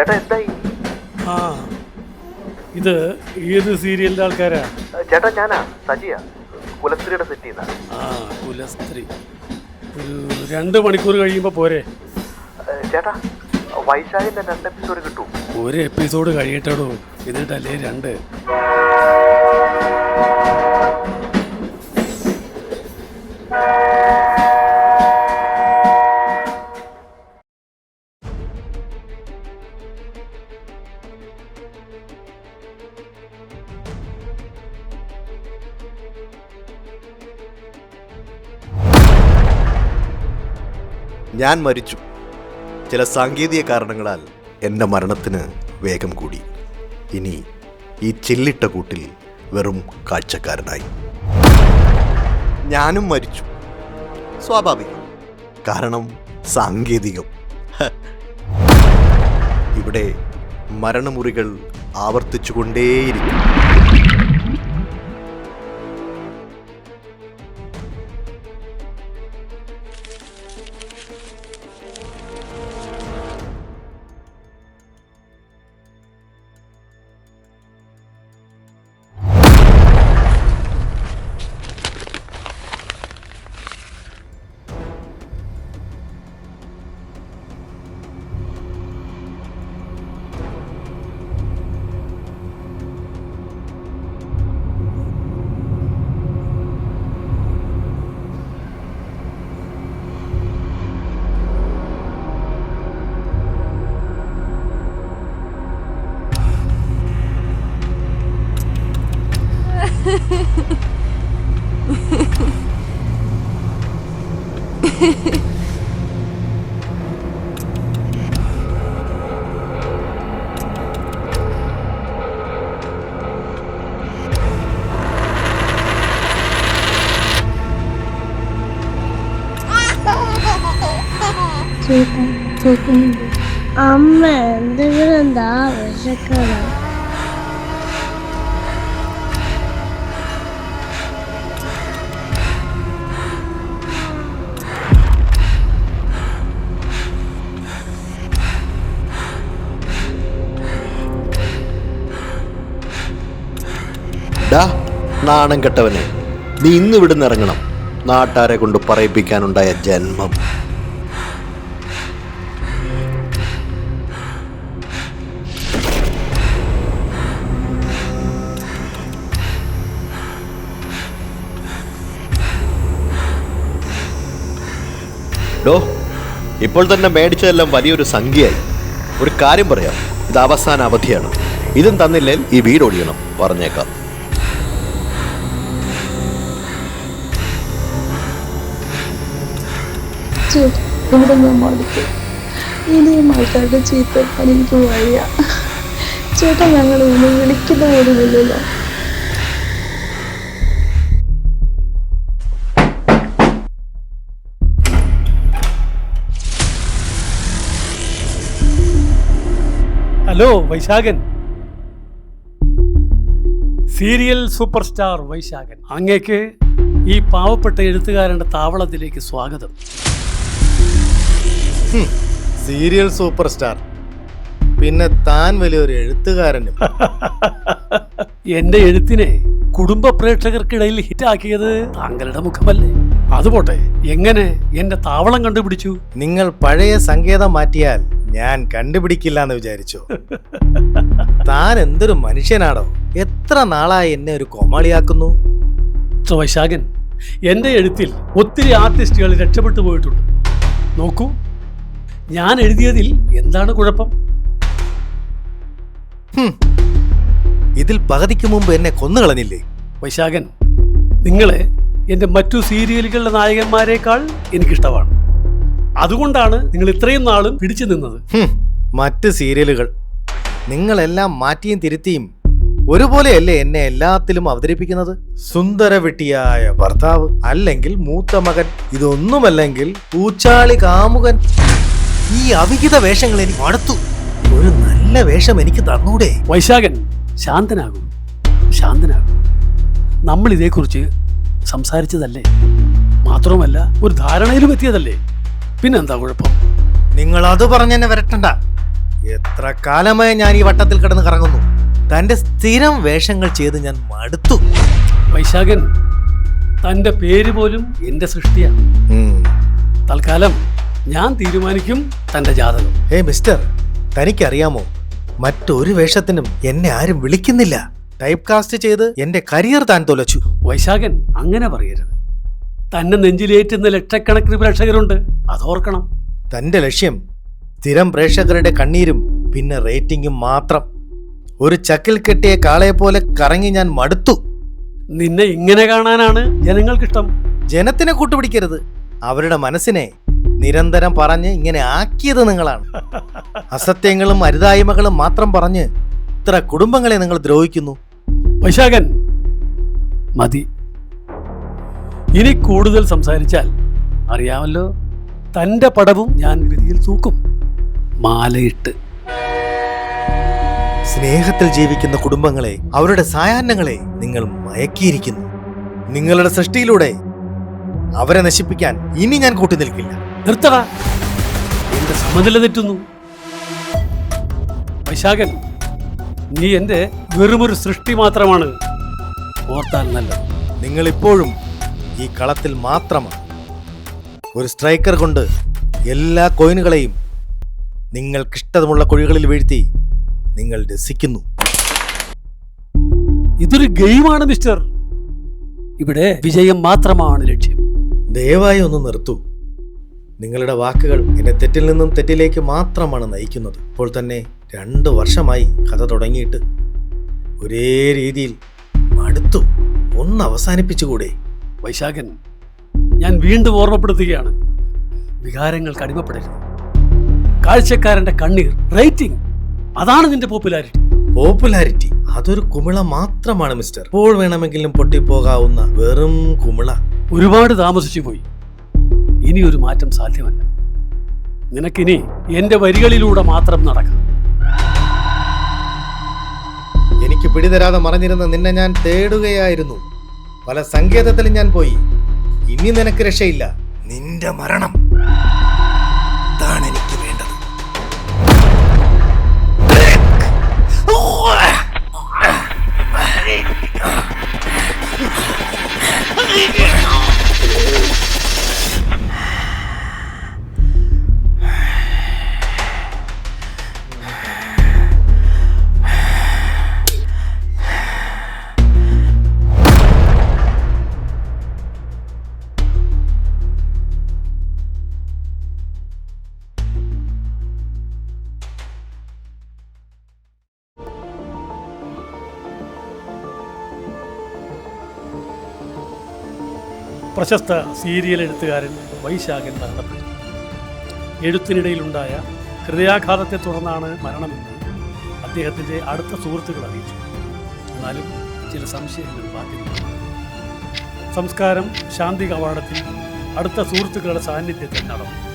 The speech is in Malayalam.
ചേട്ടാ എന്തായി ആ ഇത് ഏത് സീരിയലിന്റെ ആൾക്കാരാ? ചേട്ടാ ഞാനാ സജിയ. കുലസ്ത്രീയുടെ സെറ്റ് ആ കുലസ്ത്രീ. ഒരു രണ്ട് മണിക്കൂർ കഴിയുമ്പോൾ പോരെ. ചേട്ടാ വൈശാഖിന്റെ രണ്ട് എപ്പിസോഡ് കിട്ടും. ഒരു എപ്പിസോഡ് കഴിയട്ടോ എന്നിട്ടല്ലേ രണ്ട്. ഞാൻ മരിച്ചു. ചില സാങ്കേതിക കാരണങ്ങളാൽ എന്റെ മരണത്തിന് വേഗം കൂടി. ഇനി ഈ ചില്ലിട്ട കൂട്ടിൽ വെറും കാഴ്ചക്കാരനായി. ഞാനും മരിച്ചു. സ്വാഭാവികം. കാരണം സാങ്കേതികം. ഇവിടെ മരണമുറികൾ ആവർത്തിച്ചുകൊണ്ടേയിരിക്കും. അമ്മ എന്തെങ്കിലും എന്താ നാണം കെട്ടവനെ. നീ ഇന്ന് ഇവിടുന്ന് ഇറങ്ങണം. നാട്ടാരെ കൊണ്ട് പറയിപ്പിക്കാനുണ്ടായ ജന്മം. ഡോ ഇപ്പോൾ തന്നെ മേടിച്ചതെല്ലാം വലിയൊരു സംഖ്യയായി. ഒരു കാര്യം പറയാം ഇത് അവസാന അവധിയാണ്. ഇതും തന്നില്ലേ ഈ വീട് ഒഴിയണം പറഞ്ഞേക്കാം. ഇവിടെ ഞാൻ മടുത്തു. ഇനിയും ആൾക്കാരുടെ എനിക്ക് വയ്യ ചേട്ടാ ഞങ്ങൾ വിളിക്കുന്ന പോലുമില്ലല്ലോ hello Vaishakhan. Serial super star Vaishakhan. അങ്ങേക്ക് ഈ പാവപ്പെട്ട എഴുത്തുകാരന്റെ താവളത്തിലേക്ക് സ്വാഗതം. സീരിയൽ സൂപ്പർ സ്റ്റാർ പിന്നെ താൻ വലിയൊരു എഴുത്തുകാരനും. എന്റെ എഴുത്തിനെ കുടുംബ പ്രേക്ഷകർക്കിടയിൽ ഹിറ്റാക്കിയത് താങ്കളുടെ മുഖമല്ലേ? അതുപോട്ടെ എങ്ങനെ എന്റെ താവളം കണ്ടുപിടിച്ചു? നിങ്ങൾ പഴയ സങ്കേതം മാറ്റിയാൽ ഞാൻ കണ്ടുപിടിക്കില്ല എന്ന് വിചാരിച്ചു. താൻ എന്തൊരു മനുഷ്യനാണോ എത്ര നാളായി എന്നെ ഒരു കോമാളിയാക്കുന്നു? വൈശാഖൻ എന്റെ എഴുത്തിൽ ഒത്തിരി ആർട്ടിസ്റ്റുകൾ രക്ഷപ്പെട്ടു പോയിട്ടുണ്ട്. നോക്കൂ ഞാൻ എഴുതിയതിൽ എന്താണ് കുഴപ്പം. ഇതിൽ പകുതിക്ക് മുമ്പ് എന്നെ കൊന്നുകളഞ്ഞില്ലേ? വൈശാഖൻ നിങ്ങളെ എന്റെ മറ്റു സീരിയലുകളുടെ നായകന്മാരെക്കാൾ എനിക്കിഷ്ടമാണ്. അതുകൊണ്ടാണ് നിങ്ങൾ ഇത്രയും നാളും പിടിച്ചു നിന്നത്. മറ്റ് സീരിയലുകൾ. നിങ്ങളെല്ലാം മാറ്റിയും തിരുത്തിയും ഒരുപോലെയല്ലേ എന്നെ എല്ലാത്തിലും അവതരിപ്പിക്കുന്നത്? സുന്ദരവിട്ടിയായ ഭർത്താവ് അല്ലെങ്കിൽ മൂത്ത മകൻ ഇതൊന്നുമല്ലെങ്കിൽ പൂച്ചാളി കാമുകൻ. ഈ അവിഹിത വേഷങ്ങൾ എനിക്ക് മടുത്തു ഒരു നല്ല വേഷം എനിക്ക് തന്നൂടെ. വൈശാഖൻ ശാന്തനാകും ശാന്തനാകും. നമ്മൾ ഇതേക്കുറിച്ച് സംസാരിച്ചതല്ലേ? മാത്രവുമല്ല ഒരു ധാരണയിലും എത്തിയതല്ലേ? പിന്നെന്താ കുഴപ്പം? നിങ്ങൾ അത് പറഞ്ഞു തന്നെ വരട്ടണ്ട. എത്ര കാലമായി ഞാൻ ഈ വട്ടത്തിൽ കിടന്ന് കറങ്ങുന്നു. തന്റെ സ്ഥിരം വേഷങ്ങൾ ചെയ്ത് ഞാൻ മടുത്തു. വൈശാഖൻ തന്റെ പേര് പോലും എന്റെ സൃഷ്ടിയാണ് തൽക്കാലം ഞാൻ തീരുമാനിക്കും തന്റെ ജാതകം. ഹേ മിസ്റ്റർ തനിക്കറിയാമോ? മറ്റൊരു വേഷത്തിനും എന്നെ ആരും വിളിക്കുന്നില്ല. ടൈപ്പ് കാസ്റ്റ് ചെയ്ത് എന്റെ കരിയർ താൻ തുലച്ചു. വൈശാഖൻ അങ്ങനെ പറയരുത്. തന്നെ നെഞ്ചിലേറ്റുന്ന ലക്ഷക്കണക്കിന് പ്രേക്ഷകരുണ്ട്. അതോർക്കണം. തന്റെ ലക്ഷ്യം സ്ഥിരം പ്രേക്ഷകരുടെ കണ്ണീരും പിന്നെ റേറ്റിംഗും മാത്രം. ഒരു ചക്കിൽ കെട്ടിയ കാളയെ പോലെ കറങ്ങി ഞാൻ മടുത്തു. നിന്നെ ഇങ്ങനെ കാണാനാണ് ജനങ്ങൾക്കിഷ്ടം. ജനത്തിനെ കൂട്ടുപിടിക്കരുത്. അവരുടെ മനസ്സിനെ നിരന്തരം പറഞ്ഞ് ഇങ്ങനെ ആക്കിയത് നിങ്ങളാണ്. അസത്യങ്ങളും അരുതായ്മകളും മാത്രം പറഞ്ഞ് ഇത്ര കുടുംബങ്ങളെ നിങ്ങൾ ദ്രോഹിക്കുന്നു. വൈശാഖൻ മതി. ഇനി കൂടുതൽ സംസാരിച്ചാൽ അറിയാമല്ലോ തന്റെ പടവും ഞാൻ വിധിയിൽ തൂക്കും. മാലയിട്ട്. സ്നേഹത്തിൽ ജീവിക്കുന്ന കുടുംബങ്ങളെ അവരുടെ സായാഹ്നങ്ങളെ നിങ്ങൾ മയക്കിയിരിക്കുന്നു. നിങ്ങളുടെ സൃഷ്ടിയിലൂടെ അവരെ നശിപ്പിക്കാൻ ഇനി ഞാൻ കൂട്ടുനിൽക്കില്ല നിർത്തട. എന്റെ സമനില തെറ്റുന്നു വൈശാഖൻ നീ എന്റെ വെറുമൊരു സൃഷ്ടി മാത്രമാണ്. ഓർത്താൽ നല്ലത്. നിങ്ങൾ ഇപ്പോഴും ഈ കളത്തിൽ മാത്രമാണ്. ഒരു സ്ട്രൈക്കർ കൊണ്ട് എല്ലാ കോയിനുകളെയും നിങ്ങൾക്കിഷ്ടമുള്ള കുഴികളിൽ വീഴ്ത്തി നിങ്ങൾ രസിക്കുന്നു. ഇതൊരു ഗെയിമാണ് മിസ്റ്റർ. ഇവിടെ വിജയം മാത്രമാണ് ലക്ഷ്യം. ദയവായി ഒന്ന് നിർത്തൂ. നിങ്ങളുടെ വാക്കുകൾ എന്നെ തെറ്റിൽ നിന്നും തെറ്റിലേക്ക് മാത്രമാണ് നയിക്കുന്നത്. ഇപ്പോൾ തന്നെ രണ്ട് വർഷമായി കഥ തുടങ്ങിയിട്ട് ഒരേ രീതിയിൽ മടുത്തു. ഒന്ന് അവസാനിപ്പിച്ചുകൂടെ? വൈശാഖൻ ഞാൻ വീണ്ടും ഓർമ്മപ്പെടുത്തുകയാണ്. വികാരങ്ങൾ അടിമപ്പെടരുത് കാഴ്ചക്കാരന്റെ കണ്ണീർ റേറ്റിംഗ് അതാണ് നിന്റെ പോപ്പുലാരിറ്റി പോപ്പുലാരിറ്റി അതൊരു കുമിള മാത്രമാണ് മിസ്റ്റർ ഇപ്പോൾ വേണമെങ്കിലും പൊട്ടിപ്പോകാവുന്ന വെറും കുമിള. ഒരുപാട് താമസിച്ചു പോയി. ഇനി ഒരു മാറ്റം സാധ്യമല്ല. നിനക്കിനി എന്റെ വരികളിലൂടെ മാത്രം നടക്കാം. എനിക്ക് പിടിതരാതെ മറഞ്ഞിരുന്ന നിന്നെ ഞാൻ തേടുകയായിരുന്നു. പല സങ്കേതത്തിലും ഞാൻ പോയി. ഇനി നിനക്ക് രക്ഷയില്ല. നിന്റെ മരണം. പ്രശസ്ത സീരിയൽ എഴുത്തുകാരൻ വൈശാഖൻ മരണപ്പെട്ടു. എഴുത്തിനിടയിലുണ്ടായ ഹൃദയാഘാതത്തെ തുടർന്നാണ് മരണമെന്ന് അദ്ദേഹത്തിന്റെ അടുത്ത സുഹൃത്തുക്കൾ അറിയിച്ചു. എന്നാലും ചില സംശയങ്ങൾ ബാക്കി സംസ്കാരം ശാന്തി കവാടത്തിൽ അടുത്ത സുഹൃത്തുക്കളുടെ സാന്നിധ്യത്തിൽ നടന്നു.